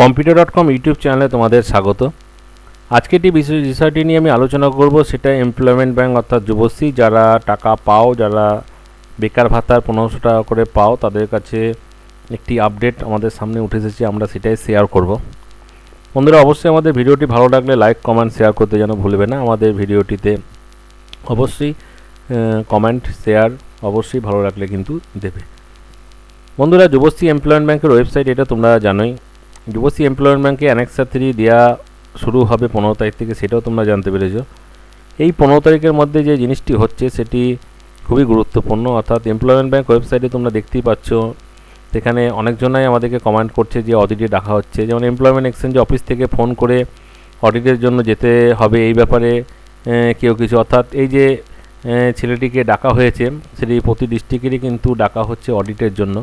Computer dot com YouTube চ্যানেলে তোমাদের স্বাগত। আজকে যে বিষয় বিষয়টি নিয়ে আমি আলোচনা করব সেটা এমপ্লয়মেন্ট ব্যাংক অর্থাৎ যুবশ্রী, যারা টাকা পাও, যারা বেকার ভাতার পনেরোশো টাকা করে পাও, তাদের কাছে একটি আপডেট আমাদের সামনে উঠে এসেছে, আমরা সেটাই শেয়ার করব। বন্ধুরা, অবশ্যই আমাদের ভিডিওটি ভালো লাগলে লাইক কমেন্ট শেয়ার করতে যেন ভুলবে না। আমাদের ভিডিওটিতে অবশ্যই কমেন্ট শেয়ার অবশ্যই ভালো লাগলে কিন্তু দেবে। বন্ধুরা, যুবশ্রী এমপ্লয়মেন্ট ব্যাংকের ওয়েবসাইট এটা তোমরা জানোই। যুবশ্রী এমপ্লয়মেন্ট ব্যাংকে অ্যানেক্সা থ্রি দেওয়া শুরু হবে পনেরো তারিখ থেকে, সেটাও তোমরা জানতে পেরেছ। এই পনেরো তারিখের মধ্যে যে জিনিসটি হচ্ছে, সেটি খুবই গুরুত্বপূর্ণ। অর্থাৎ এমপ্লয়মেন্ট ব্যাঙ্ক ওয়েবসাইটে তোমরা দেখতেই পাচ্ছ, সেখানে অনেকজনাই আমাদেরকে কমেন্ট করছে যে অডিটে ডাকা হচ্ছে। যেমন এমপ্লয়মেন্ট এক্সচেঞ্জ অফিস থেকে ফোন করে অডিটের জন্য যেতে হবে এই ব্যাপারে কেউ কিছু। অর্থাৎ এই যে ছেলেটিকে ডাকা হয়েছে, সেটি প্রতি ডিস্ট্রিক্টেরই কিন্তু ডাকা হচ্ছে অডিটের জন্য।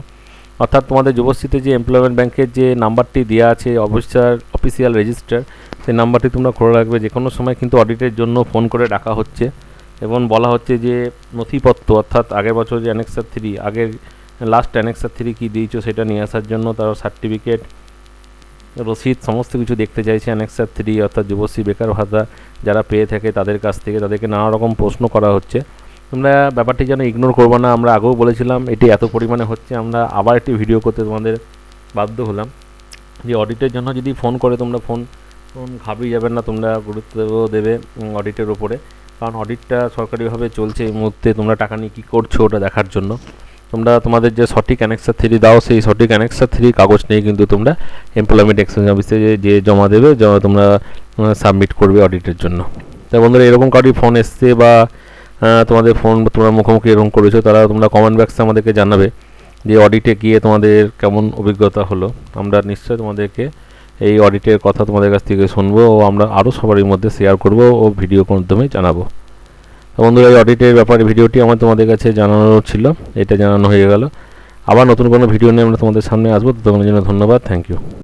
অর্থাৎ তোমাদের যুবশ্রীতে যে এমপ্লয়মেন্ট ব্যাংকের যে নাম্বারটি দেওয়া আছে অফিসার অফিসিয়াল রেজিস্টার সেই নাম্বারটি তোমরা খোলা রাখবে। যে কোনো সময় কিন্তু অডিটের জন্য ফোন করে ডাকা হচ্ছে এবং বলা হচ্ছে যে নথিপত্র, অর্থাৎ আগের বছর যে অ্যানেক্সার থ্রি আগের লাস্ট অ্যানেক্সার থ্রি কী দিয়েছ সেটা নিয়ে আসার জন্য তার সার্টিফিকেট রসিদ, সমস্ত কিছু দেখতে চাইছে অ্যানেক্সার থ্রি অর্থাৎ যুবশ্রী বেকার ভাতা যারা পেয়ে থাকে তাদের কাছ থেকে। তাদেরকে নানা রকম প্রশ্ন করা হচ্ছে। তোমরা ব্যাপারটি যেন ইগনোর করব না, আমরা আগেও বলেছিলাম এটি এত পরিমাণে হচ্ছে, আমরা আবার একটি ভিডিও করতে তোমাদের বাধ্য হলাম। যে অডিটের জন্য যদি ফোন করে, তোমরা ফোন ফোন ঘাবড়িয়ে যাবেন না, তোমরা গুরুত্ব দেবে অডিটের ওপরে কারণ অডিটটা সরকারিভাবে চলছে এই মুহূর্তে, তোমরা টাকা নিয়ে কী করছ ওটা দেখার জন্য। তোমরা তোমাদের যে সঠিক অ্যানেক্সার থ্রি দাও, সেই সঠিক অ্যানেক্সার থ্রি কাগজ নিয়ে কিন্তু তোমরা এমপ্লয়মেন্ট এক্সচেঞ্জ অফিসে যে জমা দেবে তোমরা সাবমিট করবে অডিটের জন্য। তাই বন্ধুরা, এরকম কারোর ফোন এসছে বা তোমাদের ফোন তোমরা মুখোমুখি এরকম করেছ, তারা তোমরা কমেন্ট বক্সে আমাদেরকে জানাবে যে অডিটে গিয়ে তোমাদের কেমন অভিজ্ঞতা হলো। আমরা নিশ্চয়ই তোমাদেরকে এই অডিটের কথা তোমাদের কাছ থেকে শুনব ও আমরা আরও সবারই মধ্যে শেয়ার করব ও ভিডিও মাধ্যমে জানাব। বন্ধুরা, এই অডিটের ব্যাপারে ভিডিওটি আমার তোমাদের কাছে জানানো ছিল, এটা জানানো হয়ে গেল। আবার নতুন কোনো ভিডিও নিয়ে আমরা তোমাদের সামনে আসব তোমাদের জন্য ধন্যবাদ থ্যাংক ইউ